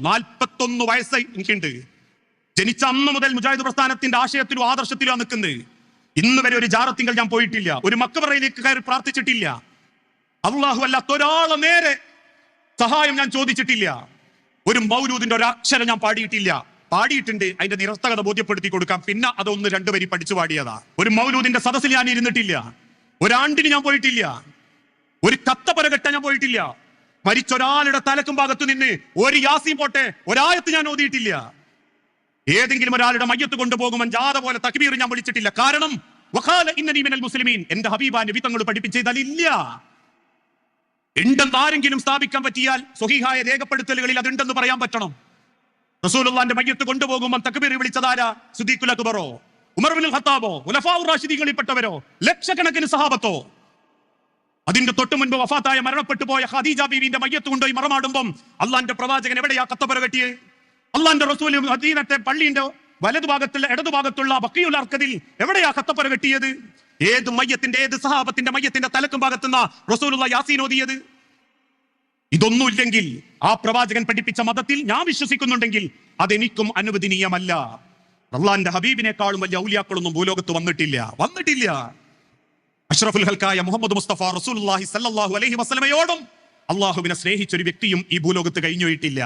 നാൽപ്പത്തൊന്ന് വയസ്സ് എനിക്കുണ്ട്. ജനിച്ച അന്ന് മുതൽ മുജാഹിദ് പ്രസ്ഥാനത്തിന്റെ ആശയത്തിലും ആദർശത്തിലും നിൽക്കുന്നത്. ഇന്ന് വരെ ഒരു ജാറത്തിങ്കൽ ഞാൻ പോയിട്ടില്ല. ഒരു മക്കവറയിലേക്ക് കയറി പ്രാർത്ഥിച്ചിട്ടില്ല. അള്ളാഹു അല്ലാത്ത ഒരാളെ നേരെ സഹായം ഞാൻ ചോദിച്ചിട്ടില്ല. ഒരു മൗലൂദിന്റെ ഒരു അക്ഷരം ഞാൻ പാടിയിട്ടില്ല. പാടിയിട്ടുണ്ട്. അതിന്റെ നിരസ്തകത ബോധ്യപ്പെടുത്തി കൊടുക്കാം. പിന്നെ അതൊന്ന് രണ്ടു വരി പഠിച്ചു പാടിയതാ. ഒരു മൗലൂദിന്റെ സദസ്സിൽ ഞാൻ ഇരുന്നിട്ടില്ല. ഒരാണ്ടിന് ഞാൻ പോയിട്ടില്ല. ഒരു കത്തപ്പര കെട്ടാൻ ഞാൻ പോയിട്ടില്ല. മരിച്ചൊരാളുടെ തലക്കും ഭാഗത്ത് നിന്ന് ഒരു യാസീം പോട്ടെ ഒരായത്ത് ഞാൻ ഓതിയിട്ടില്ല. ഏതെങ്കിലും ഒരാളുടെ മയ്യത്ത് കൊണ്ടുപോകുമ്പോൾ ജാഥ പോലെ തക്ബീർ ഞാൻ വിളിച്ചിട്ടില്ല. കാരണം വഖാല ഇന്നനീ മിനൽ മുസ്ലിമീൻ എന്റെ ഹബീബാൻ വിത്തങ്ങൾ പഠിപ്പിച്ചതല്ല ഉണ്ടെന്ന് ആരെങ്കിലും സ്ഥാപിക്കാൻ പറ്റിയാൽ സ്വഹീഹായ രേഖപ്പെടുത്തലുകളിൽ അതുണ്ടെന്ന് പറയാൻ പറ്റണം. റസൂലുള്ളാന്റെ മയ്യത്ത് കൊണ്ടുപോകുമ്പോൾ തക്ബീർ വിളിച്ചതാരാ സുദീഖുൽ അക്ബറോ ഉമർ ബിൻ ഖത്താബോ ഉലഫാഉർ റാഷിദീങ്ങളിൽപ്പെട്ടവരോ ലക്ഷക്കണക്കിന് സഹാബത്തോ. അതിന്റെ തൊട്ട് മുൻപ് വഫാത്തായ മരണപ്പെട്ടു പോയ ഖദീജ ബീവിന്റെ മയ്യത്ത് കൊണ്ടുപോയി മറമാടുമ്പം അള്ളാന്റെ പ്രവാചകൻ എവിടെയാ കത്തപ്പുര കെട്ടിയേ? അള്ളാന്റെ റസൂൽ മദീനത്തെ പള്ളിന്റെ വലതുഭാഗത്തുള്ള ഇടതുഭാഗത്തുള്ള ബക്കിയുൽ അർക്കതിൽ എവിടെയാ കത്തപ്പുര കെട്ടിയത്? ഏത് മയ്യത്തിന്റെ ഏത് സഹാബത്തിന്റെ മയ്യത്തിന്റെ തലക്കും ഭാഗത്തുന്ന റസൂലുള്ള യാസീൻ ഓതിയത്? ഇതൊന്നുമില്ലെങ്കിൽ ആ പ്രവാചകൻ പഠിപ്പിച്ച മതത്തിൽ ഞാൻ വിശ്വസിക്കുന്നുണ്ടെങ്കിൽ അതെനിക്കും അനുവദനീയമല്ല. അള്ളാന്റെ ഹബീബിനേക്കാളും വലിയ ഔലിയാക്കളൊന്നും ഭൂലോകത്ത് വന്നിട്ടില്ല. വന്നിട്ടില്ല. അഷ്റഫുൽ ഹൽക്കായ മുഹമ്മദ് മുസ്തഫ റസൂലുള്ളാഹി സല്ലല്ലാഹു അലൈഹി വസല്ലമയോടും അള്ളാഹുവിനെ സ്നേഹിച്ച ഒരു വ്യക്തിയും ഈ ഭൂലോകത്ത് കഴിഞ്ഞുപോയിട്ടില്ല.